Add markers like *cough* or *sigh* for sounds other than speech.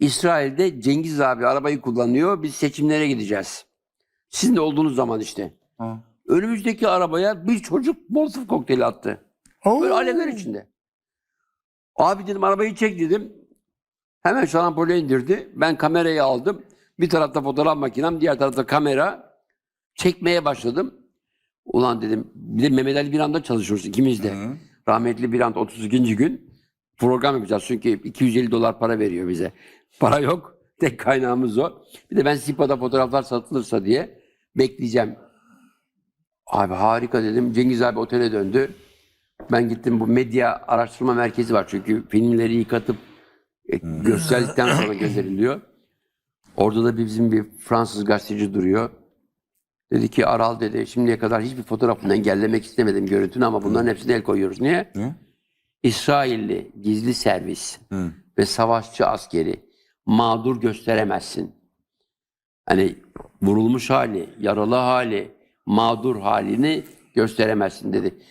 İsrail'de Cengiz abi arabayı kullanıyor. Biz seçimlere gideceğiz. Sizin de olduğunuz zaman işte. Ha. Önümüzdeki arabaya bir çocuk Molotov kokteyli attı. Oo. Böyle alevler içinde. Abi dedim arabayı çek dedim. Hemen şarampole indirdi. Ben kamerayı aldım. Bir tarafta fotoğraf makinem, diğer tarafta kamera. Çekmeye başladım. Ulan dedim, bir de Mehmet Ali Birand'da çalışıyoruz ikimiz de. Hı. Rahmetli Birand 32. gün program yapacağız. Çünkü 250 dolar para veriyor bize. Para yok. *laughs* Tek kaynağımız o. Bir de ben Sipa'da fotoğraflar satılırsa diye bekleyeceğim. Abi harika dedim. Cengiz abi otele döndü. Ben gittim bu medya araştırma merkezi var çünkü filmleri yıkatıp e, gösterdikten sonra *clears throat* gönderiliyor. Orada da bizim bir Fransız gazeteci duruyor. Dedi ki Aral dedi şimdiye kadar hiçbir fotoğrafını engellemek istemedim görüntünü ama bunların hepsine el koyuyoruz. Niye? Ne? İsrailli gizli servis Hı. ve savaşçı askeri mağdur gösteremezsin. Hani vurulmuş hali, yaralı hali, mağdur halini gösteremezsin dedi.